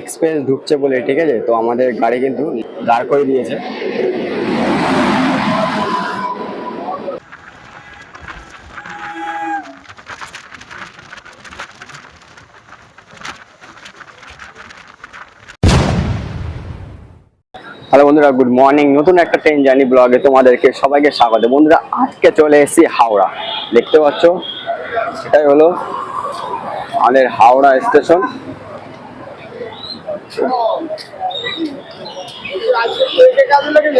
Express ঢুকছে বলে, ঠিক আছে? তো আমাদের গাড়ি কিন্তু দাঁড় করে দিয়েছে। হ্যালো বন্ধুরা গুড মর্নিং নতুন একটা ট্রেন জার্নি ব্লগে তোমাদেরকে সবাইকে স্বাগত। বন্ধুরা, আজকে চলে এসেছি হাওড়া। দেখতে পাচ্ছ? সেটাই হলো আমাদের হাওড়া স্টেশন।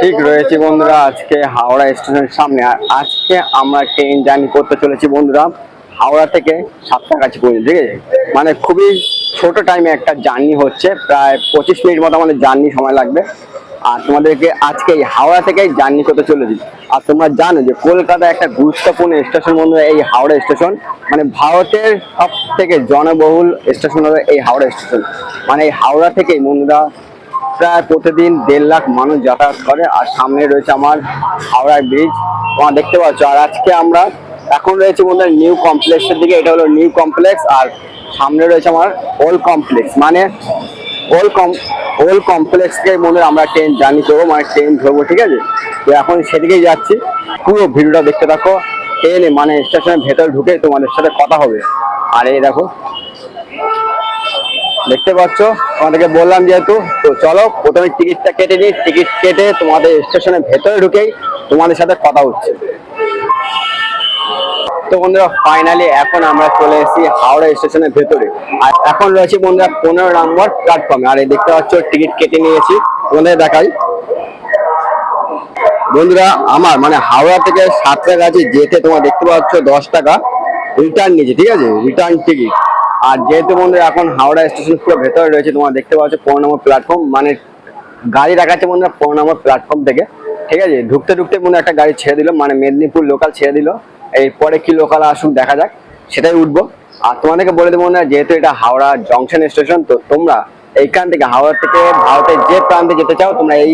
ঠিক রয়েছে বন্ধুরা, আজকে হাওড়া স্টেশনের সামনে। আর আজকে আমরা ট্রেন জার্নি করতে চলেছি বন্ধুরা, হাওড়া থেকে সাতটা কাছে পর্যন্ত, ঠিক আছে? মানে খুবই ছোট টাইমে একটা জার্নি হচ্ছে, প্রায় পঁচিশ মিনিট মতো আমাদের জার্নি সময় লাগবে। আর তোমাদেরকে আজকে এই হাওড়া থেকে জার্নি করতে চলেছি আর তোমরা জানো যে কলকাতা একটা গুরুত্বপূর্ণ স্টেশন বন্ধুরা এই হাওড়া স্টেশন মানে ভারতের সব থেকে জনবহুল স্টেশন হলো এই হাওড়া স্টেশন। মানে এই হাওড়া থেকেই বন্ধুরা প্রায় প্রতিদিন দেড় লাখ মানুষ যাতায়াত করে আর সামনে রয়েছে আমার হাওড়া ব্রিজ। তোমরা দেখতে পাচ্ছ, আর আজকে আমরা এখন রয়েছে বন্ধুরা নিউ কমপ্লেক্সের দিকে, এটা হলো নিউ কমপ্লেক্স, আর সামনে রয়েছে আমার ওল্ড কমপ্লেক্স। মানে ওল্ড কম ওল্ড কমপ্লেক্স থেকে বন্ধুরা আমরা ট্রেন জার্নি করব মানে ট্রেন ধরবো, ঠিক আছে? তো এখন সেদিকেই যাচ্ছি। পুরো ভিডিওটা দেখতে থাকো। ট্রেনে মানে স্টেশনের ভেতর ঢুকে তোমাদের সাথে কথা হবে। আর এই দেখো, দেখতে পাচ্ছ? তোমাদেরকে বললাম যেহেতু, তো চলো, প্রথমে টিকিটটা কেটে নিই। টিকিট কেটে তোমাদের স্টেশনের ভেতরে ঢুকেই তোমাদের সাথে কথা হচ্ছে। তো বন্ধুরা ফাইনালি এখন আমরা চলে এসেছি হাওড়া স্টেশনের ভেতরে। আর এখন রয়েছে বন্ধুরা পনেরো নম্বর প্ল্যাটফর্মে আর এই দেখতে পাচ্ছ টিকিট কেটে নিয়েছি। তোমাদের দেখাই। বন্ধুরা, আমার মানে হাওড়া থেকে সাতটাগাছি যেতে তোমার দেখতে পাচ্ছ, দশ টাকা। রিটার্ন নিয়েছে, ঠিক আছে? রিটার্ন টিকিট আর যেহেতু বন্ধুরা এখন হাওড়া স্টেশন পুরো ভেতরে রয়েছে, তোমার দেখতে পাচ্ছ, পনেরো নম্বর প্ল্যাটফর্ম মানে গাড়ি দেখাচ্ছে বন্ধুরা, পনেরো নম্বর প্ল্যাটফর্ম থেকে। ঠিক আছে? ঢুকতে ঢুকতে বন্ধু একটা গাড়ি ছেড়ে দিল মানে মেদিনীপুর লোকাল ছেড়ে দিল। এরপরে কি লোকাল আসুক দেখা যাক। সেটাই উঠবো। আর তোমাদেরকে বলে দেবো না, যেহেতু এটা হাওড়া জংশন স্টেশন তো তোমরা এইখান থেকে হাওড়া থেকে ভারতের যে প্রান্তে যেতে চাও, তোমরা এই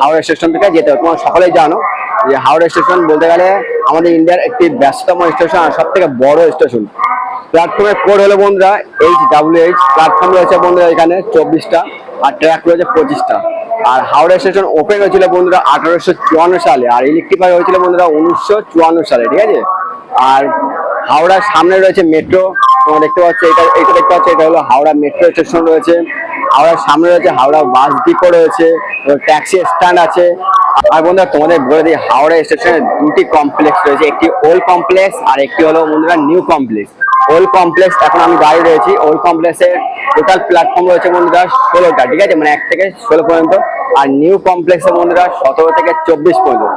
হাওড়া স্টেশন থেকে যেতে তোমরা সকলেই জানো যে হাওড়া স্টেশন বলতে গেলে আমাদের ইন্ডিয়ার একটি ব্যস্ততম স্টেশন আর সব থেকে বড় স্টেশন প্ল্যাটফর্মের কোড হলো বন্ধুরা এইচ ডাব্লিউ এইচ প্ল্যাটফর্ম রয়েছে বন্ধুরা এখানে, চব্বিশটা। আর ট্র্যাক রয়েছে পঁচিশটা। আর হাওড়া স্টেশন ওপেন হয়েছিল বন্ধুরা আঠারোশো চুয়ান্ন সালে, আর ইলেকট্রিফাই হয়েছিল বন্ধুরা উনিশশো চুয়ান্ন সালে, ঠিক আছে? আর হাওড়ার সামনে রয়েছে মেট্রো তোমরা দেখতে পাচ্ছ, এটা এটা দেখতে পাচ্ছ, এটা হলো হাওড়া মেট্রো স্টেশন রয়েছে। হাওড়ার সামনে রয়েছে হাওড়া বাস ডিপো রয়েছে ট্যাক্সি স্ট্যান্ড আছে। আর বন্ধুরা, তোমাদের বলে দিই, হাওড়া স্টেশনে দুটি কমপ্লেক্স রয়েছে, একটি ওল্ড কমপ্লেক্স আর একটি হলো বন্ধুরা নিউ কমপ্লেক্স ওল্ড কমপ্লেক্স এখন আমি দাঁড়িয়ে রয়েছি ওল্ড কমপ্লেক্সের টোটাল প্ল্যাটফর্ম রয়েছে বন্ধুরা ষোলোটা, ঠিক আছে? মানে এক থেকে ষোলো পর্যন্ত। আর নিউ কমপ্লেক্সের বন্ধুরা সতেরো থেকে চব্বিশ পর্যন্ত।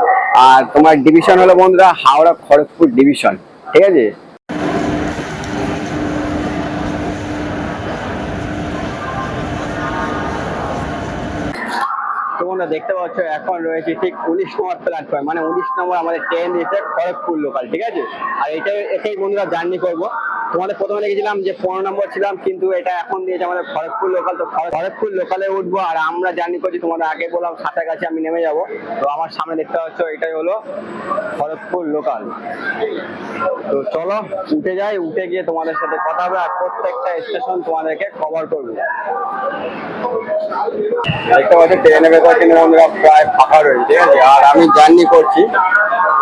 আর তোমার ডিভিশন হলো বন্ধুরা হাওড়া খড়গপুর ডিভিশন ঠিক আছে? তোমরা দেখতে পাচ্ছ, এখন রয়েছে ঠিক উনিশ নম্বর প্ল্যাটফর্ম মানে উনিশ নম্বর আমাদের ট্রেন এসে খড়গপুর লোকাল ঠিক আছে? আর এটাই এটাই বন্ধুরা জার্নি করব। তোমাদের প্রথমে দেখেছিলাম যে পনেরো নম্বর ছিলাম, কিন্তু এটা এখন দিয়েছে আমাদের খড়গপুর লোকাল তো খড়- খড়গপুর লোকালে উঠবো, আর আমরা জার্নি করছি তোমাদের আগে বললাম সাঁতার কাছে আমি নেমে যাব। তো আমার সামনে দেখতে পাচ্ছ, এটাই হলো খড়গপুর লোকাল তো চলো, উঠে যাই, উঠে গিয়ে তোমাদের সাথে কথা হবে, আর প্রত্যেকটা স্টেশন তোমাদেরকে কভার করব। দেখতে পাচ্ছি, ট্রেনের ভেতর কিন্তু বন্ধুরা প্রায় ফাঁকা রয়েছে আর আমি জার্নি করছি।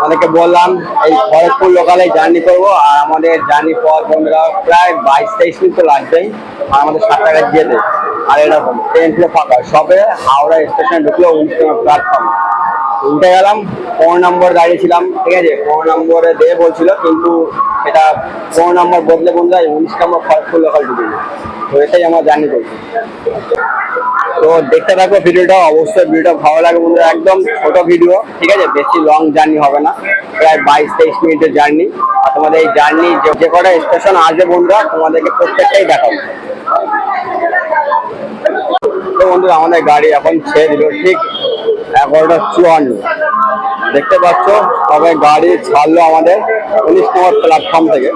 অনেকে বললাম, এই খড়গপুর লোকালে জার্নি করব, আর আমাদের জার্নি পথ বন্ধুরা প্রায় বাইশ তেইশ মিনিট তো লাগবেই, আর আমাদের সাত টাকা যেতে আর এরকম ট্রেন পুরো ফাঁকা, সবে হাওড়া স্টেশনে ঢুকলো উনিশ নম্বর প্ল্যাটফর্ম উঠে গেলাম, পনেরো নম্বর দাঁড়িয়েছিলাম ঠিক আছে? পনেরো নম্বরে দেবে বলছিল, কিন্তু এটা পনেরো নম্বর বদলে বন্ধুরা উনিশ নম্বর খড়গপুর লোকাল ঢুকে তো এটাই আমার জার্নি করছি তো দেখতে থাকো ভিডিওটা, অবশ্যই ভিডিওটা ভালো লাগে বন্ধুরা, একদম ছোট ভিডিও, ঠিক আছে? বেশি লং জার্নি হবে না, প্রায় বাইশ তেইশ মিনিটের জার্নি আর তোমাদের এই জার্নি যে কটা স্টেশন আসবে বন্ধুরা, তোমাদেরকে প্রত্যেকটাই দেখাবো। তো বন্ধুরা, আমাদের গাড়ি এখন ছেড়ে দিল, ঠিক এগারোটা চুয়ান্ন। দেখতে পাচ্ছ, তবে গাড়ি ছাড়লো আমাদের উনিশ নম্বর প্ল্যাটফর্ম থেকে।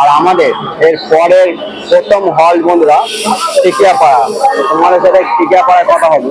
আর আমাদের এর পরের প্রথম হল বন্ধুরা টিকিয়াপাড়া তোমাদের সাথে টিকিয়াপাড়ায় কথা হবে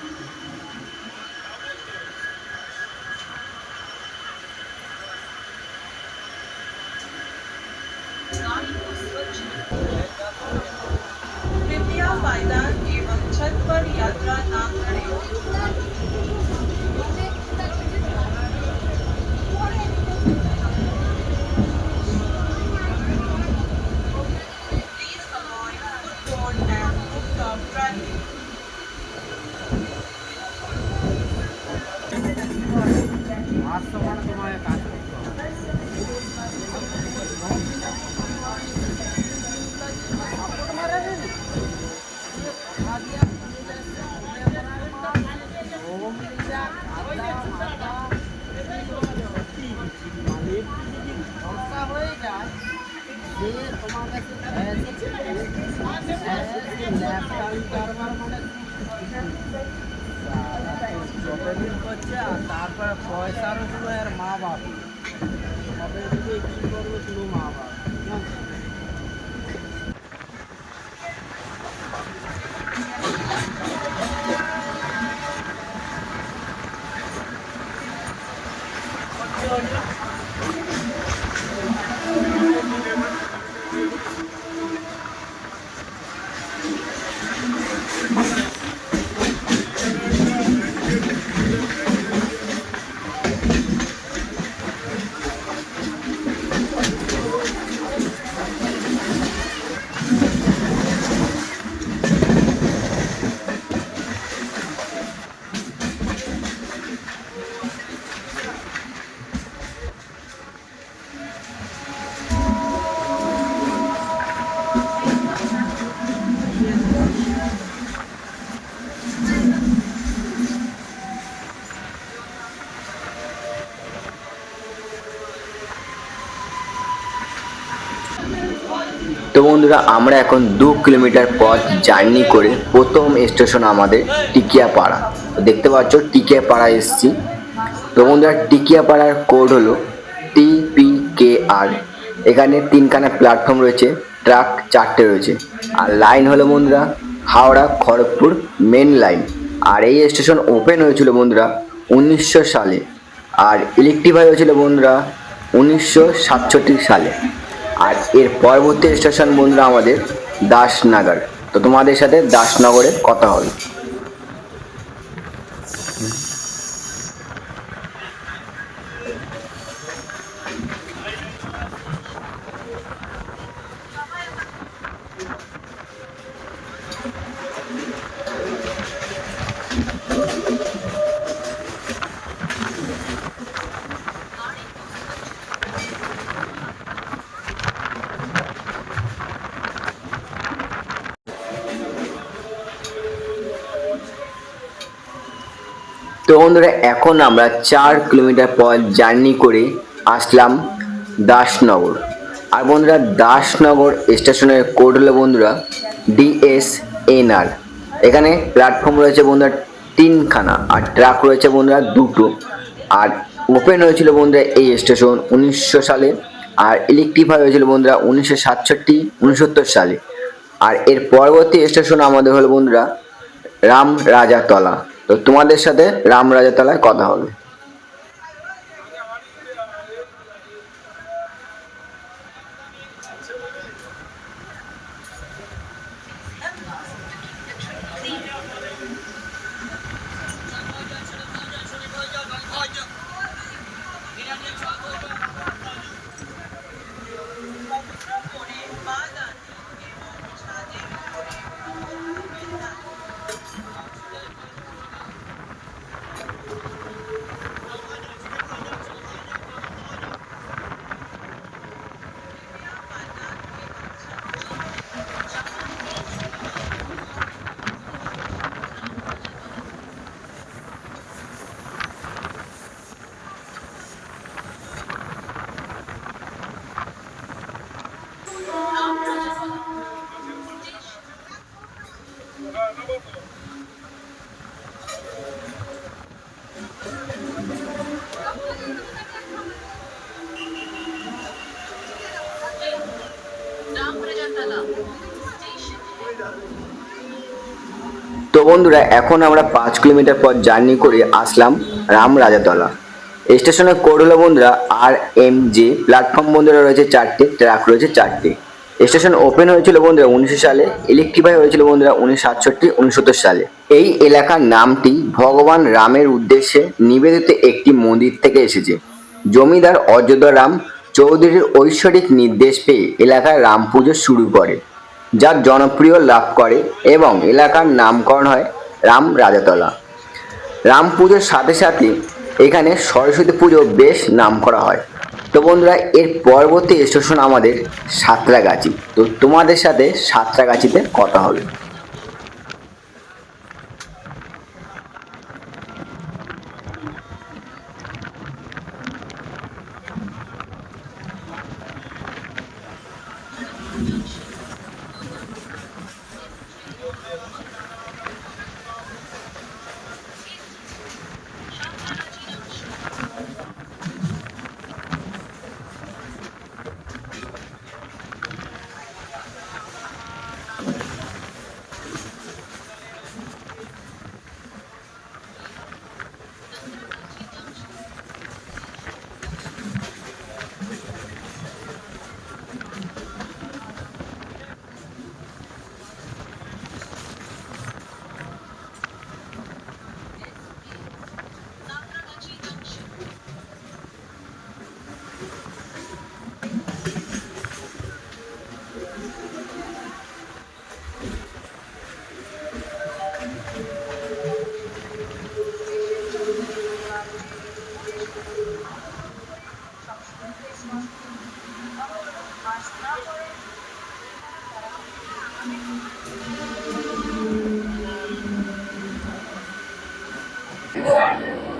যতদিন করছে আর তারপরে পয়সারও কোনো এর মা বাপ তবে দিকে কী করব কোনো মা বাপ তো বন্ধুরা, আমরা এখন দু কিলোমিটার পথ জার্নি করে প্রথম স্টেশন আমাদের টিকিয়াপাড়া। দেখতে পাচ্ছ, টিকিয়াপাড়া এসছি। তো বন্ধুরা, টিকিয়াপাড়ার কোড হলো টিপিকেআর এখানে তিনখানা প্ল্যাটফর্ম রয়েছে ট্রাক চারটে রয়েছে। আর লাইন হলো বন্ধুরা, হাওড়া খড়গপুর মেন লাইন আর এই স্টেশন ওপেন হয়েছিল বন্ধুরা উনিশশো সালে। আর ইলেকট্রিফাই হয়েছিল বন্ধুরা উনিশশো সাতষট্টি সালে। আর এর পরবর্তী স্টেশন বন্ধুরা আমাদের দাসনগর। তো তোমাদের সাথে দাসনগরের কথা হবে। তো বন্ধুরা, এখন আমরা চার কিলোমিটার পথ জার্নি করে আসলাম দাসনগর। আর বন্ধুরা, দাসনগর স্টেশনের কোড হলো বন্ধুরা ডিএস এনআর এখানে প্ল্যাটফর্ম রয়েছে বন্ধুরা, তিনখানা, আর ট্রাক রয়েছে বন্ধুরা, দুটো। আর ওপেন হয়েছিল বন্ধুরা এই স্টেশন উনিশশো সালে, আর ইলেকট্রিফাই হয়েছিল বন্ধুরা উনিশশো সাতষট্টি, উনসত্তর সালে। আর এর পরবর্তী স্টেশন আমাদের হলো বন্ধুরা রাম রাজাতলা তোমাদের সাথে রাম রাজাতলায় কথা হবে। তো বন্ধুরা, এখন আমরা পাঁচ কিলোমিটার পর জার্নি করে আসলাম রাম রাজাতলা। স্টেশনের কোড বন্ধুরা আর এম জি প্ল্যাটফর্ম বন্ধুরা রয়েছে চারটে ট্র্যাক রয়েছে চারটে। স্টেশন ওপেন হয়েছিল বন্ধুরা উনিশশো সালে ইলেকট্রিফাই হয়েছিল বন্ধুরা উনিশশো সাতষট্টি উনসত্তর সালে। এই এলাকার নামটি ভগবান রামের উদ্দেশ্যে নিবেদিত একটি মন্দির থেকে এসেছে। জমিদার অযোধ্যা রাম চৌধুরীর ঐশ্বরিক নির্দেশ পেয়ে এলাকায় রাম পুজো শুরু করে। যার জনপ্রিয় লাভ করে এবং এলাকার নামকরণ হয় রাম রাজাতলা। রাম পুজোর সাথে সাথে এখানে সরস্বতী পুজো বেশ নাম করা হয়। তো বন্ধুরা, এর পরবর্তী স্টেশন আমাদের সাঁতরাগাছি। তো তোমাদের সাথে সাঁতরাগাছিতে কথা হবে।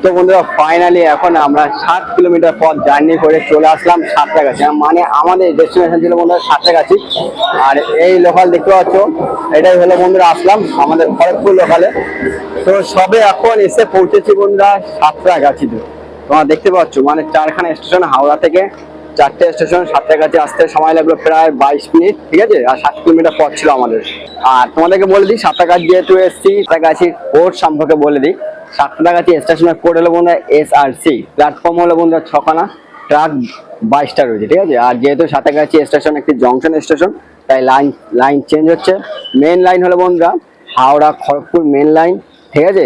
তো বন্ধুরা ফাইনালি এখন আমরা সাত কিলোমিটার পথ জার্নি করে চলে আসলাম সাতটাগাছি মানে আমাদের ডেস্টিনেশন ছিল বন্ধুরা সাতটাগাছি আর এই লোকাল দেখতে পাচ্ছ, এটাই হলো বন্ধুরা আসলাম আমাদের খড়গপুর লোকালে তো সবে এখন এসে পৌঁছেছি বন্ধুরা সাঁতরাগাছিতে। তোমরা দেখতে পাচ্ছ মানে চারখানা স্টেশন হাওড়া থেকে চারটে স্টেশন সাঁতরাগাছি আসতে সময় লাগল প্রায় বাইশ মিনিট, ঠিক আছে? আর সাত কিলোমিটার পথ ছিল আমাদের। আর তোমাদেরকে বলে দিই সাঁতরাগাছি যেহেতু এসছি সাঁতরাগাছির কোর্ট সম্পর্কে বলে দিই। সাতটাগাছি স্টেশনের কোড হলো বন্ধুরা এস আর সি প্ল্যাটফর্ম হলো বন্ধুরা ছখানা ট্রাক বাইশটা রয়েছে, ঠিক আছে? আর যেহেতু সাঁতারগাছি স্টেশন একটি জংশন স্টেশন তাই লাইন লাইন চেঞ্জ হচ্ছে। মেন লাইন হলো বন্ধুরা হাওড়া খড়গপুর মেন লাইন ঠিক আছে?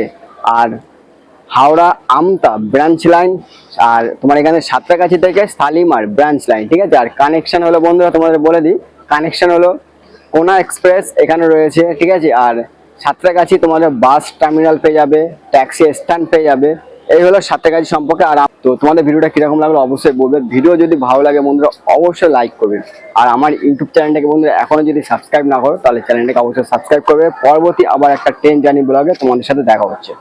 আর হাওড়া, আমতা ব্রাঞ্চ লাইন আর তোমার এখানে সাঁতরাগাছি থেকে শালিমার ব্রাঞ্চ লাইন ঠিক আছে? আর কানেকশন হলো বন্ধুরা, তোমাদের বলে দিই কানেকশন হলো কোনা এক্সপ্রেস এখানে রয়েছে, ঠিক আছে? আর সাঁতরাগাছি তোমাদের বাস টার্মিনাল পেয়ে যাবে ট্যাক্সি স্ট্যান্ড পেয়ে যাবে, এই হলো সাঁতরাগাছি সম্পর্কে। আর তো তোমাদের ভিডিওটা কীরকম লাগল অবশ্যই বলবে। ভিডিও যদি ভালো লাগে বন্ধুরা, অবশ্যই লাইক করবে। আর আমার ইউটিউব চ্যানেলটাকে বন্ধুরা, এখনও যদি সাবস্ক্রাইব না করো, তাহলে চ্যানেলটাকে অবশ্যই সাবস্ক্রাইব করবে। পরবর্তী আবার একটা ট্রেন জার্নি ব্লগে তোমাদের সাথে দেখা হচ্ছে।